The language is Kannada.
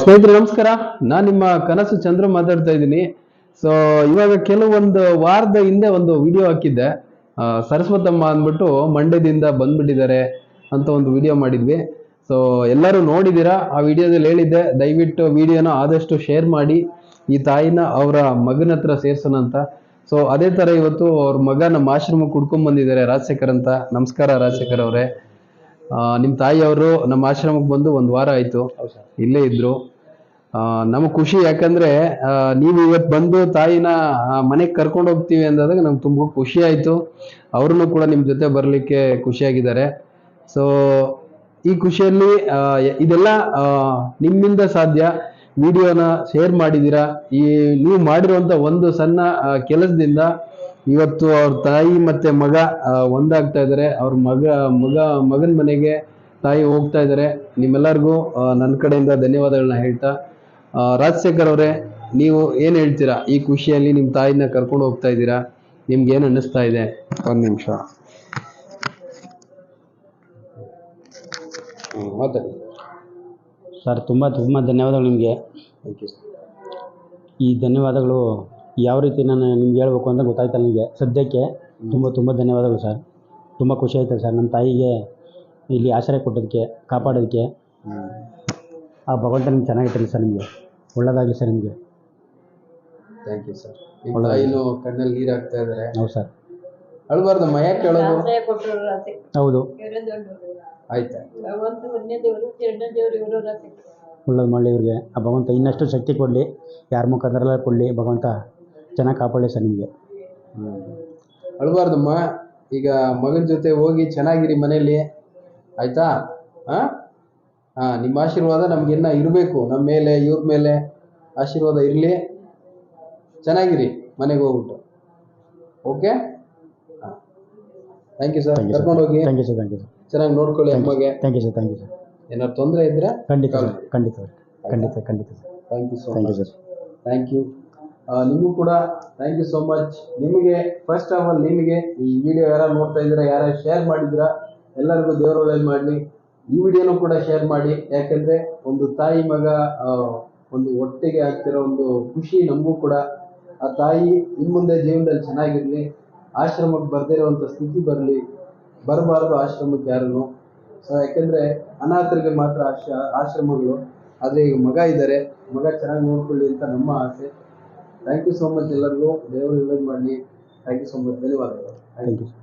ಸ್ನೇಹಿತರೆ, ನಮಸ್ಕಾರ. ನಾನು ನಿಮ್ಮ ಕನಸು ಚಂದ್ರ ಮಾತಾಡ್ತಾ ಇದ್ದೀನಿ. ಸೊ ಇವಾಗ ಕೆಲವೊಂದು ವಾರದ ಹಿಂದೆ ಒಂದು ವಿಡಿಯೋ ಹಾಕಿದ್ದೆ. ಸರಸ್ವತಮ್ಮ ಅಂದ್ಬಿಟ್ಟು ಮಂಡ್ಯದಿಂದ ಬಂದ್ಬಿಟ್ಟಿದ್ದಾರೆ ಅಂತ ಒಂದು ವಿಡಿಯೋ ಮಾಡಿದ್ವಿ. ಸೊ ಎಲ್ಲರೂ ನೋಡಿದ್ದೀರಾ? ಆ ವಿಡಿಯೋದಲ್ಲಿ ಹೇಳಿದ್ದೆ, ದಯವಿಟ್ಟು ವಿಡಿಯೋನ ಆದಷ್ಟು ಶೇರ್ ಮಾಡಿ, ಈ ತಾಯಿನ ಅವರ ಮಗನ ಹತ್ರ ಸೇರ್ಸೋಣ ಅಂತ. ಸೊ ಅದೇ ತರ ಇವತ್ತು ಅವ್ರ ಮಗ ನಮ್ಮ ಆಶ್ರಮಕ್ಕೆ ಕುಡ್ಕೊಂಡ್ ಬಂದಿದ್ದಾರೆ, ರಾಜಶೇಖರ್ ಅಂತ. ನಮಸ್ಕಾರ, ರಾಜಶೇಖರ್ ಅವರೇ. ನಿಮ್ಮ ತಾಯಿಯವರು ನಮ್ಮ ಆಶ್ರಮಕ್ಕೆ ಬಂದು ಒಂದು ವಾರ ಆಯ್ತು. ಇಲ್ಲೇ ಇದ್ರು. ನಮಗೆ ಖುಷಿ ಯಾಕಂದ್ರೆ ನೀವು ಇವತ್ತು ಬಂದು ತಾಯಿನ ಮನೆಗೆ ಕರ್ಕೊಂಡು ಹೋಗ್ತೀವಿ ಅಂದಾಗ ನಮ್ಗೆ ತುಂಬ ಖುಷಿ ಆಯ್ತು. ಅವ್ರನ್ನು ಕೂಡ ನಿಮ್ಮ ಜೊತೆ ಬರಲಿಕ್ಕೆ ಖುಷಿಯಾಗಿದ್ದಾರೆ. ಸೊ ಈ ಖುಷಿಯಲ್ಲಿ ಇದೆಲ್ಲ ನಿಮ್ಮಿಂದ ಸಾಧ್ಯ. ವಿಡಿಯೋನ ಶೇರ್ ಮಾಡಿದ್ದೀರಾ ಈ ನೀವು ಮಾಡಿರುವಂಥ ಒಂದು ಸಣ್ಣ ಕೆಲಸದಿಂದ ಇವತ್ತು ಅವ್ರ ತಾಯಿ ಮತ್ತು ಮಗ ಒಂದಾಗ್ತಾ ಇದ್ದಾರೆ. ಅವ್ರ ಮಗ ಮಗ ಮಗನ ಮನೆಗೆ ತಾಯಿ ಹೋಗ್ತಾ ಇದ್ದಾರೆ. ನಿಮ್ಮೆಲ್ಲರಿಗೂ ನನ್ನ ಕಡೆಯಿಂದ ಧನ್ಯವಾದಗಳನ್ನ ಹೇಳ್ತಾ ರಾಜಶೇಖರ್ ಅವರೇ ನೀವು ಏನು ಹೇಳ್ತೀರಾ? ಈ ಖುಷಿಯಲ್ಲಿ ನಿಮ್ಮ ತಾಯಿನ ಕರ್ಕೊಂಡು ಹೋಗ್ತಾ ಇದ್ದೀರಾ? ನಿಮ್ಗೆ ಏನು ಅನ್ನಿಸ್ತಾ ಇದೆ? ಒಂದು ನಿಮಿಷ. ಮಾತಾಡಿ. ಸರ್ ತುಂಬ ತುಂಬ ಧನ್ಯವಾದಗಳು ನಿಮಗೆ. ಥ್ಯಾಂಕ್ ಯು ಈ ಧನ್ಯವಾದಗಳು ಯಾವ ರೀತಿ ನಾನು ನಿಮ್ಗೆ ಹೇಳ್ಬೇಕು ಅಂತ ಗೊತ್ತಾಯ್ತಲ್ಲ ನನಗೆ ಸದ್ಯಕ್ಕೆ ತುಂಬ ತುಂಬ ಧನ್ಯವಾದಗಳು ಸರ್ ತುಂಬ ಖುಷಿ ಆಯ್ತು ಸರ್ ನಮ್ಮ ತಾಯಿಗೆ ಇಲ್ಲಿ ಆಶ್ರಯ ಕೊಟ್ಟೋದಕ್ಕೆ ಕಾಪಾಡೋದಕ್ಕೆ ಆ ಭಗವಂತ ನಿಮ್ಗೆ ಚೆನ್ನಾಗಿತ್ತಲ್ಲ ಸರ್ ನಿಮಗೆ. ಒಳ್ಳೆಯದಾಗಲಿ ಸರ್ ನಿಮಗೆ. ಥ್ಯಾಂಕ್ ಯು ಸರ್ ನಿಮ್ಮ ತಾಯಿನೂ ಕಣ್ಣಲ್ಲಿ ನೀರು ಹಾಕ್ತಾ ಇದ್ದಾರೆ ಹೌದು ಸರ್ ಅಳ್ಬಾರ್ದಮ್ಮ ಯಾಕೆ ಹೇಳೋದು ಆಶ್ರಯ ಕೊಟ್ಟರು ಹೌದು. ಆಯ್ತಾ. ಒಳ್ಳೇದು ಮಾಡಲಿ ಇವ್ರಿಗೆ. ಆ ಭಗವಂತ ಇನ್ನಷ್ಟು ಶಕ್ತಿ ಕೊಡಲಿ. ಯಾರ ಮುಖಾಂತರ ಕೊಡಲಿ. ಭಗವಂತ ಚೆನ್ನಾಗಿ ಕಾಪಾಡಲಿ ಸರ್ ನಿಮಗೆ. ಅಳ್ಬಾರ್ದಮ್ಮ. ಈಗ ಮಗನ ಜೊತೆ ಹೋಗಿ ಚೆನ್ನಾಗಿರಿ ಮನೆಯಲ್ಲಿ. ಆಯ್ತಾ? ಹಾಂ ಹಾಂ ನಿಮ್ಮ ಆಶೀರ್ವಾದ ನಮ್ಗಿನ್ನ ಇರಬೇಕು. ನಮ್ಮ ಮೇಲೆ ಇವ್ರ ಮೇಲೆ ಆಶೀರ್ವಾದ ಇರಲಿ. ಚೆನ್ನಾಗಿರಿ ಮನೆಗೆ ಹೋಗ್ಬಿಟ್ಟು. Okay? Thank you sir thank you sir ಕರ್ಕೊಂಡು ಹೋಗಿ thank you sir thank you sir ಚೆನ್ನಾಗಿ ನೋಡ್ಕೊಳ್ಳಿ ಅಮ್ಮಗೆ. Thank you sir thank you sir ಏನಾದ್ರು ತೊಂದರೆ ಇದ್ರೆ ಖಂಡಿತ ಸರ್ ಖಂಡಿತ ಸರ್ ಖಂಡಿತ ಖಂಡಿತ sir thank you so thank you sir thank you ನಿಮಗೂ ಕೂಡ ಥ್ಯಾಂಕ್ ಯು ಸೋ ಮಚ್ ನಿಮಗೆ ಫಸ್ಟ್ ಆಫ್ ಆಲ್ ನಿಮಗೆ ಈ ವಿಡಿಯೋ ಯಾರು ನೋಡ್ತಾ ಇದ್ದೀರಾ ಯಾರು ಶೇರ್ ಮಾಡಿದ್ದೀರಾ ಎಲ್ಲರಿಗೂ ದೇವರು ಒಳ್ಳೇದು ಮಾಡಲಿ. ಈ ವಿಡಿಯೋನು ಕೂಡ ಶೇರ್ ಮಾಡಿ. ಯಾಕಂದ್ರೆ ಒಂದು ತಾಯಿ ಮಗ ಒಂದು ಒಟ್ಟಿಗೆ ಆಗ್ತಿರೋ ಒಂದು ಖುಷಿ ನಮಗೂ ಕೂಡ ಆ ತಾಯಿ ಇನ್ಮುಂದೆ ಜೀವನದಲ್ಲಿ ಚೆನ್ನಾಗಿರ್ಲಿ. ಆಶ್ರಮಕ್ಕೆ ಬರ್ದಿರೋವಂಥ ಸ್ಥಿತಿ ಬರಲಿ, ಬರಬಾರದು ಆಶ್ರಮಕ್ಕೆ ಸೊ ಯಾಕೆಂದರೆ ಅನಾಥರಿಗೆ ಮಾತ್ರ ಆಶ್ರ, ಆಶ್ರಮಗಳು, ಆದರೆ ಈಗ ಮಗ ಇದ್ದಾರೆ. ಮಗ ಚೆನ್ನಾಗಿ ನೋಡ್ಕೊಳ್ಳಿ ಅಂತ ನಮ್ಮ ಆಸೆ. ಥ್ಯಾಂಕ್ ಯು ಸೋ ಮಚ್ ಎಲ್ಲರಿಗೂ. ದೇವರು ಒಳ್ಳೇದು ಮಾಡಲಿ. ಥ್ಯಾಂಕ್ ಯು ಸೋ ಮಚ್ ಧನ್ಯವಾದಗಳು. Thank you